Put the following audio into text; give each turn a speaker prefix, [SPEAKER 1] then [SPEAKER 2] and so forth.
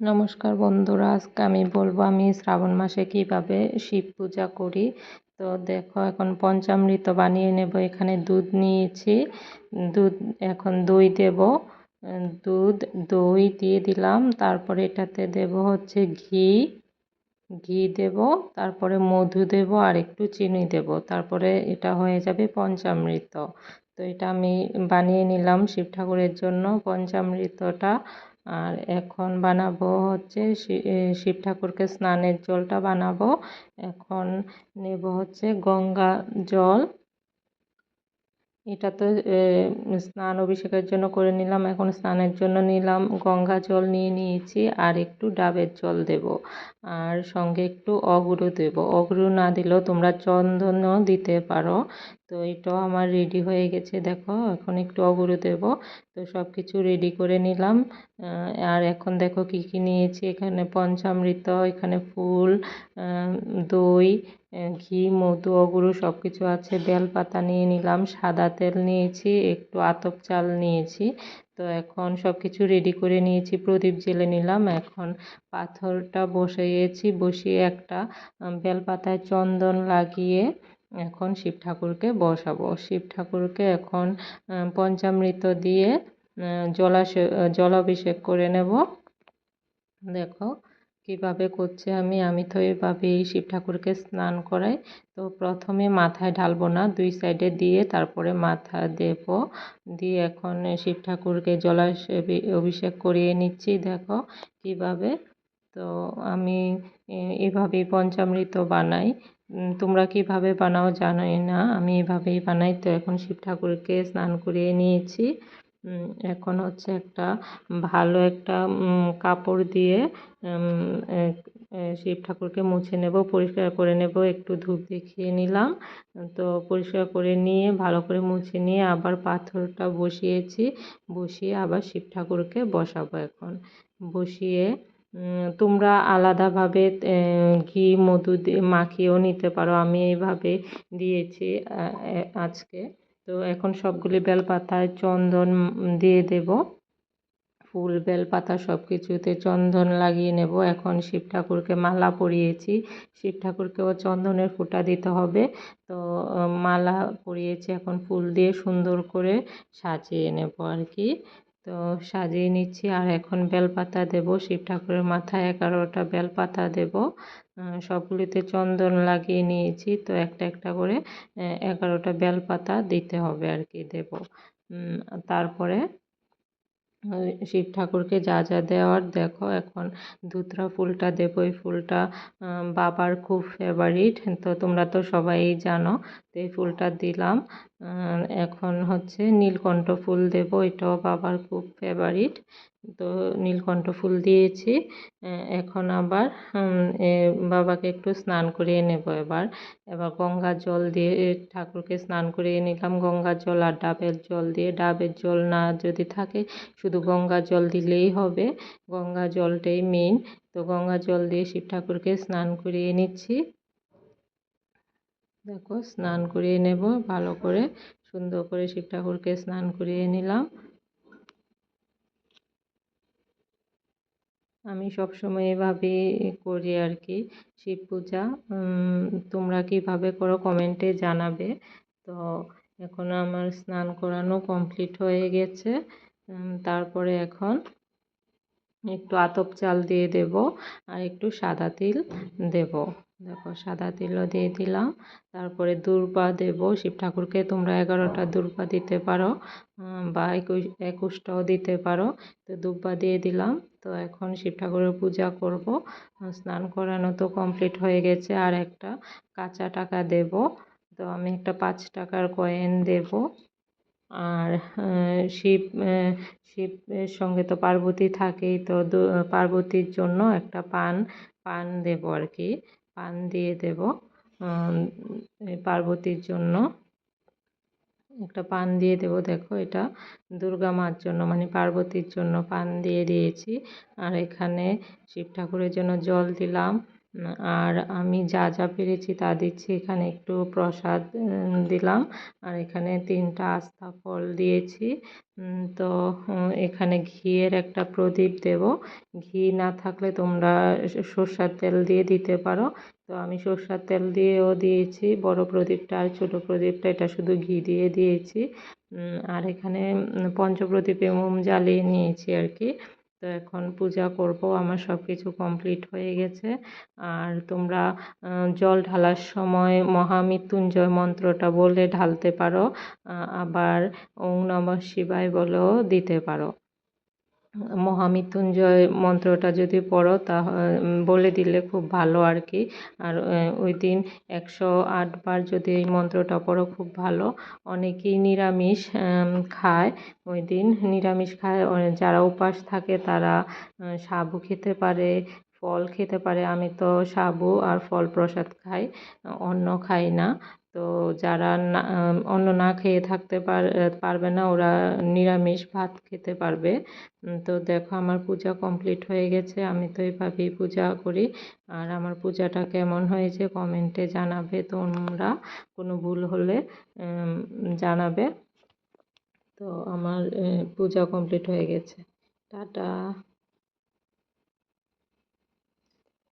[SPEAKER 1] নমস্কার বন্ধুরা, আজকে আমি বলব আমি শ্রাবণ মাসে কীভাবে শিব পূজা করি। তো দেখো, এখন পঞ্চামৃত বানিয়ে নেব, এখানে দুধ নিয়েছি। দুধ, এখন দই দেব। দুধ, দই দিয়ে দিলাম। তারপরে এটাতে দেব হচ্ছে ঘি। ঘি দেব, তারপরে মধু দেব আর একটু চিনি দেব। তারপরে এটা হয়ে যাবে পঞ্চামৃত। তো এটা আমি বানিয়ে নিলাম শিব ঠাকুরের জন্য পঞ্চামৃতটা। আর এখন বানাবো হচ্ছে শিব ঠাকুরকে স্নানের জলটা বানাবো। এখন নেব হচ্ছে গঙ্গা জল। এটা তো স্নান অভিষেকের জন্য করে নিলাম। এখন স্নানের জন্য নিলাম, গঙ্গা জল নিয়ে নিয়েছি আর একটু ডাবের জল দেব। আর সঙ্গে একটু অগুরু দেব। অগুরু না দিলেও তোমরা চন্দনও দিতে পারো। তো এটাও আমার রেডি হয়ে গেছে। দেখো, এখন একটু অগুরু দেব। তো সব কিছু রেডি করে নিলাম। আর এখন দেখো কি কি নিয়েছি। এখানে পঞ্চামৃত, এখানে ফুল দই ঘি, মধু অগুরু সব কিছু আছে। বেলপাতা নিয়ে নিলাম, সাদা তেল নিয়েছি, একটু আতপ চাল নিয়েছি। তো এখন সব কিছু রেডি করে নিয়েছি। প্রদীপ জেলে নিলাম। এখন পাথরটা বসিয়েছি। বসিয়ে একটা বেলপাতায় চন্দন লাগিয়ে এখন শিব ঠাকুরকে বসাবো। শিব ঠাকুরকে এখন পঞ্চামৃত দিয়ে জলাশয় জলাভিষেক করে নেব। দেখো কীভাবে করছে আমি আমি তো এইভাবেই শিব ঠাকুরকে স্নান করাই। তো প্রথমে মাথায় ঢালবো না, দুই সাইডে দিয়ে তারপরে মাথা দেব। দিয়ে এখন শিব ঠাকুরকে জলাশয় অভিষেক করিয়ে নিচ্ছি, দেখো কীভাবে। তো আমি এভাবেই পঞ্চামৃত বানাই। তোমরা কীভাবে বানাও জানোই না। আমি এভাবেই বানাই। তো এখন শিব ঠাকুরকে স্নান করিয়ে নিয়েছি। এখন হচ্ছে একটা ভালো একটা কাপড় দিয়ে শিব ঠাকুরকে মুছে নেব, পরিষ্কার করে নেব, একটু ধূপ দেখিয়ে নিলাম। তো পরিষ্কার করে নিয়ে, ভালো করে মুছে নিয়ে আবার পাথরটা বসিয়েছি। বসিয়ে আবার শিব ঠাকুরকে বসাবো এখন। বসিয়ে তোমরা আলাদাভাবে ঘি, মধু দিয়ে মাখিয়েও নিতে পারো। আমি এইভাবে দিয়েছি আজকে। তো এখন সবগুলি বেলপাতায় চন্দন দিয়ে দেব। ফুল, বেলপাতা সব কিছুতে চন্দন লাগিয়ে নেব। এখন শিব ঠাকুরকে মালা পরিয়েছি। শিব ঠাকুরকেও চন্দনের ফোঁটা দিতে হবে। তো, মালা পরিয়েছি এখন ফুল দিয়ে সুন্দর করে সাজিয়ে নেব আর কি। তো সাজিয়ে নিচ্ছি। আর এখন বেলপাতা দেব। শিব ঠাকুরের মাথায় এগারোটা বেলপাতা দেব। সবগুলিতে চন্দন লাগিয়ে নিয়েছি। তো একটা একটা করে এগারোটা বেলপাতা দিতে হবে আর কি দেব। তারপরে শিব ঠাকুরকে যা যা দেওয়ার দেখো। এখন ধুতরা ফুলটা দেবো। এই ফুলটা বাবার খুব ফেভারিট তো তোমরা তো সবাই জানো। এই ফুলটা দিলাম। এখন হচ্ছে নীলকণ্ঠ ফুল দেব। এটাও বাবার খুব ফেভারিট তো নীলকণ্ঠ ফুল দিয়েছি। এখন আবার বাবাকে একটু স্নান করিয়ে নেব এবার। এবার গঙ্গা জল দিয়ে ঠাকুরকে স্নান করিয়ে নিলাম। গঙ্গা জল আর ডাবের জল দিয়ে। ডাবের জল না যদি থাকে, শুধু গঙ্গা জল দিলেই হবে। গঙ্গা জলটাই মেন তো গঙ্গা জল দিয়ে শিব ঠাকুরকে স্নান করিয়ে নিচ্ছি। দেখো, স্নান করিয়ে নেব। ভালো করে সুন্দর করে শিব ঠাকুরকে স্নান করিয়ে নিলাম। আমি সবসময় এভাবে করি আর কি, শিব পূজা। তোমরা কীভাবে করো কমেন্টে জানাবে। তো এখন আমার স্নান করানো কমপ্লিট হয়ে গেছে। তারপরে এখন একটু আতপ চাল দিয়ে দেব আর একটু সাদা তিল দেব। দেখো, সাদা তিলও দিয়ে দিলাম। তারপরে দুর্বা দেব। শিব ঠাকুরকে তোমরা এগারোটা দুর্বা দিতে পারো বা একুশ, একুশটাও দিতে পারো। তো দুব্বা দিয়ে দিলাম। তো এখন শিব ঠাকুরের পূজা করব। স্নান করানো তো কমপ্লিট হয়ে গেছে। আর একটা কাঁচা টাকা দেব। তো আমি একটা পাঁচ টাকার কয়েন দেব। আর শিব শিবের সঙ্গে তো পার্বতী থাকেই, তো পার্বতীর জন্য একটা পান পান দেব আর কি, পান দিয়ে দেব পার্বতীর জন্য। একটা পান দিয়ে দেব, দেখো এটা দুর্গা মার জন্য মানে পার্বতীর জন্য পান দিয়ে দিয়েছি। আর এখানে শিব ঠাকুরের জন্য জল দিলাম। আর আমি যা যা পেরেছি তা দিচ্ছি। এখানে একটু প্রসাদ দিলাম। আর এখানে তিনটা আস্থা ফল দিয়েছি। তো এখানে ঘিয়ের একটা প্রদীপ দেব। ঘি না থাকলে তোমরা সর্ষার তেল দিয়ে দিতে পারো। তো আমি সর্ষার তেল দিয়েও দিয়েছি। বড় প্রদীপটা আর ছোট প্রদীপটা, এটা শুধু ঘি দিয়ে দিয়েছি। আর এখানে পঞ্চপ্রদীপে মোম জ্বালিয়ে নিয়েছি আর কি। তো এখন পূজা করব, আমার সব কিছু কমপ্লিট হয়ে গেছে। আর তোমরা জল ঢালার সময় মহামৃত্যুঞ্জয় মন্ত্রটা বলে ঢালতে পারো আবার ওং নমঃ শিবায় বলেও দিতে পারো। মহামৃত্যুঞ্জয় মন্ত্রটা যদি পড়ো তা বলে দিলে খুব ভালো আর কি। আর ওই দিন একশো আটবার যদি এই মন্ত্রটা পড়ো খুব ভালো। অনেকেই নিরামিষ খায়। ওই দিন নিরামিষ খায়। যারা উপাস থাকে তারা সাবু খেতে পারে, ফল খেতে পারে। আমি তো সাবু আর ফল প্রসাদ খাই অন্য খাই না। তো যারা না, অন্ন না খেয়ে থাকতে পার- পারবে না, ওরা নিরামিষ ভাত খেতে পারবে। তো দেখো আমার পূজা কমপ্লিট হয়ে গেছে, আমি তো এইভাবেই পূজা করি। আর আমার পূজাটা কেমন হয়েছে কমেন্টে জানাবে তোমরা, কোনো ভুল হলে জানাবে। তো আমার পূজা কমপ্লিট হয়ে গেছে। টাটা।